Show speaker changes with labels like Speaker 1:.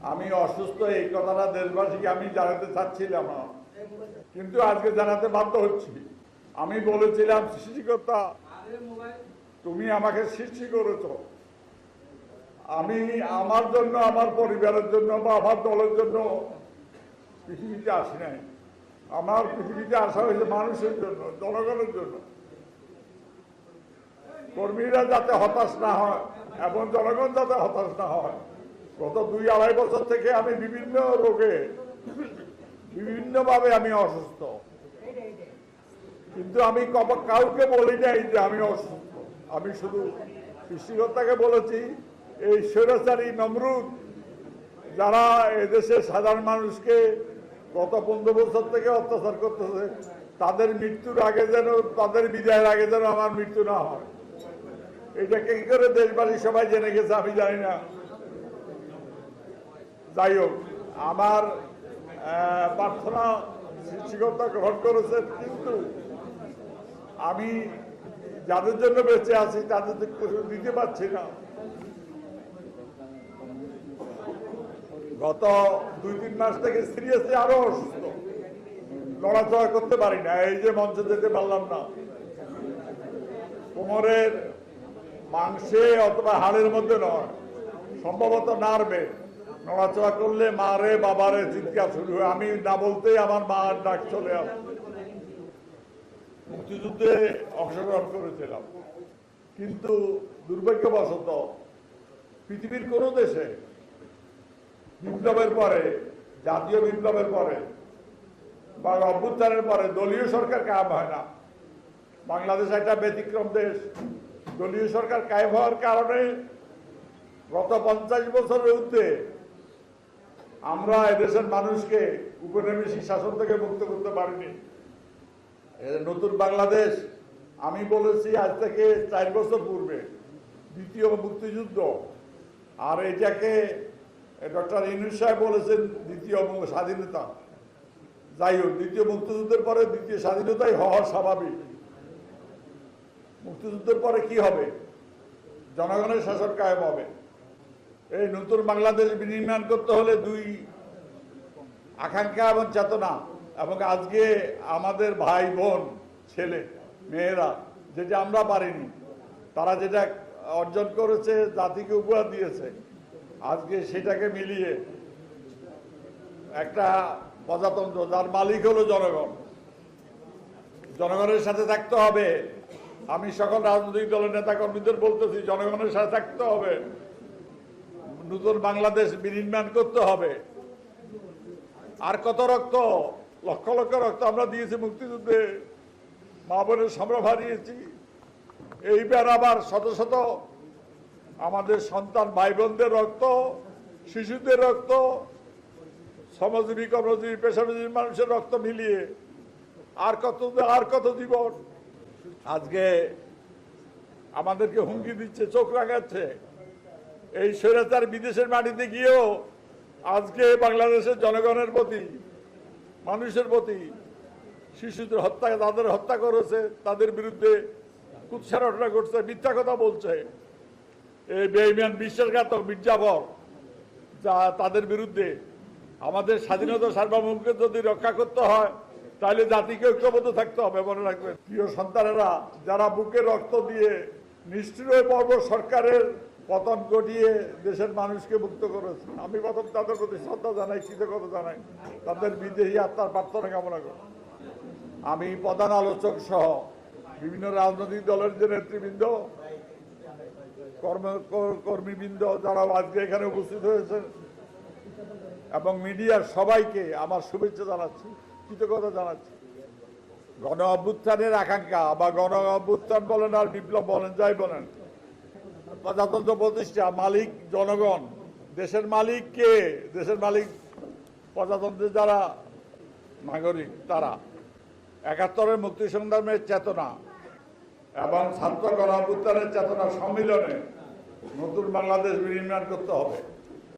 Speaker 1: আমি অসুস্থ, এই কথাটা দেশবাসীকে আমি জানাতে চাচ্ছিলাম। না। কিন্তু আজকে জানাতে বাধ্য হচ্ছি। আমি বলেছিলাম, সৃষ্টিকর্তা, তুমি আমাকে সৃষ্টি করেছ। আমি আমার জন্য, আমার পরিবারের জন্য বা আমার দলের জন্য পৃথিবীতে আসি নাই। আমার পৃথিবীতে আসা হয়েছে মানুষের জন্য, জনগণের জন্য। কর্মীরা যাতে হতাশ না হয়, এবং জনগণ যাতে হতাশ না হয় গত দুই আড়াই বছর থেকে আমি বিভিন্ন রোগে, বিভিন্নভাবে আমি অসুস্থ। কিন্তু আমি কাউকে বলি নাই যে আমি অসুস্থ। আমি শুধু সৃষ্টিকর্তাকে বলেছি, এই স্বৈরাচারী নমরুদ, যারা এদেশের সাধারণ মানুষকে গত পনেরো বছর থেকে অত্যাচার করতেছে, তাদের মৃত্যুর আগে যেন, তাদের বিদায়ের আগে যেন আমার মৃত্যু না হয়। এটাকে কি করে দেশবাসী সবাই জেনে গেছে আমি জানি না। যাই হোক, আমার প্রার্থনা সৃষ্টিকর্তা গ্রহণ করেছেন কিন্তু আমি যাদের জন্য বেঁচে আছি তাদের দিতে পারছি না। গত দুই, তিন মাস থেকে সিরিয়াসলি আরও অসুস্থ। লড়াচড়া করতে পারি না, এই যে মঞ্চে যেতে পারলাম না। কোমরের মাংসে অথবা হাড়ের মধ্যে নয়, সম্ভবত নার্ভে। নড়াচড়া করলে মা মারে বাবারে চিৎকার শুরু হয়। আমি না বলতেই আমার মার ডাক চলে আসে। মুক্তিযুদ্ধে অংশগ্রহণ করেছিলাম। কিন্তু দুর্ভাগ্যবশত পৃথিবীর কোন দেশে বিপ্লবের পরে, জাতীয় বিপ্লবের পরে বা অভ্যুত্থানের পরে দলীয় সরকার কায়েম হয় না। বাংলাদেশ একটা ব্যতিক্রম দেশ। দলীয় সরকার কায়েম হওয়ার কারণে গত পঞ্চাশ বছরের ঊর্ধ্বে আমরা এদেশের মানুষকে উপনিবেশিক শাসন থেকে মুক্ত করতে পারিনি। নতুন বাংলাদেশ, আমি বলেছি আজ থেকে চার বছর পূর্বে দ্বিতীয় মুক্তিযুদ্ধ। আর এটাকে ডক্টর ইনুস সাহেব বলেছেন দ্বিতীয় স্বাধীনতা। যাই হোক, দ্বিতীয় মুক্তিযুদ্ধের পরে দ্বিতীয় স্বাধীনতাই হওয়া স্বাভাবিক। মুক্তিযুদ্ধের পরে কি হবে? জনগণের শাসন কায়েম হবে। এই নতুন বাংলাদেশ বিনির্মাণ করতে হলে দুই আকাঙ্ক্ষা এবং চেতনা এবং আজকে আমাদের ভাই বোন, ছেলে, মেয়েরা যেটা আমরা পারিনি, তারা যেটা অর্জন করেছে, জাতিকে উপহার দিয়েছে, আজকে সেটাকে মিলিয়ে একটা প্রজাতন্ত্র, যার মালিক হলো জনগণ। জনগণের সাথে থাকতে হবে। আমি সকল রাজনৈতিক দলের নেতা কর্মীদের বলতেছি, জনগণের সাথে থাকতে হবে। নতুন বাংলাদেশ বিনির্মাণ করতে হবে। আর কত রক্ত? লক্ষ লক্ষ রক্ত আমরা দিয়েছি মুক্তিযুদ্ধে। মা বোনের সম্ভ্রম হারিয়েছি। এইবার আবার শত শত আমাদের সন্তান ভাই বোনদের রক্ত, শিশুদের রক্ত, শ্রমজীবী, কর্মজীবী, পেশাজীবী মানুষের রক্ত মিলিয়ে আর কত আর কত জীবন? আজকে আমাদেরকে হুমকি দিচ্ছে, চোখ রাখাচ্ছে এই স্বৈরাচার বিদেশের মাটিতে গিয়েও আজকে বাংলাদেশের জনগণের প্রতি, মানুষের প্রতি শিশুদের হত্যা, তাদের হত্যা করেছে, তাদের বিরুদ্ধে কুৎসারটনা করছে, মিথ্যা কথা বলছে। এই বেইমান, বিশ্বাসঘাতক মির্জাফর, যা তাদের বিরুদ্ধে আমাদের স্বাধীনতা সার্বভৌমকে যদি রক্ষা করতে হয়, তাহলে জাতিকে ঐক্যবদ্ধ থাকতে হবে, মনে রাখবেন। প্রিয় সন্তানেরা, যারা বুকে রক্ত দিয়ে নিষ্ঠুর পর্ব সরকারের পতন ঘটিয়ে দেশের মানুষকে মুক্ত করেছে। আমি প্রথম তাদের প্রতি শ্রদ্ধা জানাই, কৃতজ্ঞতা জানাই। তাদের বিদেহী আত্মার প্রার্থনা কামনা করি। আমি প্রধান আলোচক সহ বিভিন্ন রাজনৈতিক দলের যে নেতৃবৃন্দ, কর্ম কর্মীবৃন্দ যারা আজকে এখানে উপস্থিত হয়েছেন এবং মিডিয়ার সবাইকে আমার শুভেচ্ছা জানাচ্ছি, কৃতজ্ঞতা জানাচ্ছি। গণ অভ্যুত্থানের আকাঙ্ক্ষা বা গণ অভ্যুত্থান বলেন আর বিপ্লব বলেন, যাই বলেন প্রজাতন্ত্র প্রতিষ্ঠা, মালিক জনগণ। দেশের মালিক কে? দেশের মালিক প্রজাতন্ত্রের যারা নাগরিক, তারা। একাত্তরের মুক্তি সংগ্রামের চেতনা এবং ছাত্র গণ চেতনা সম্মিলনে নতুন বাংলাদেশ বিনির্মাণ করতে হবে।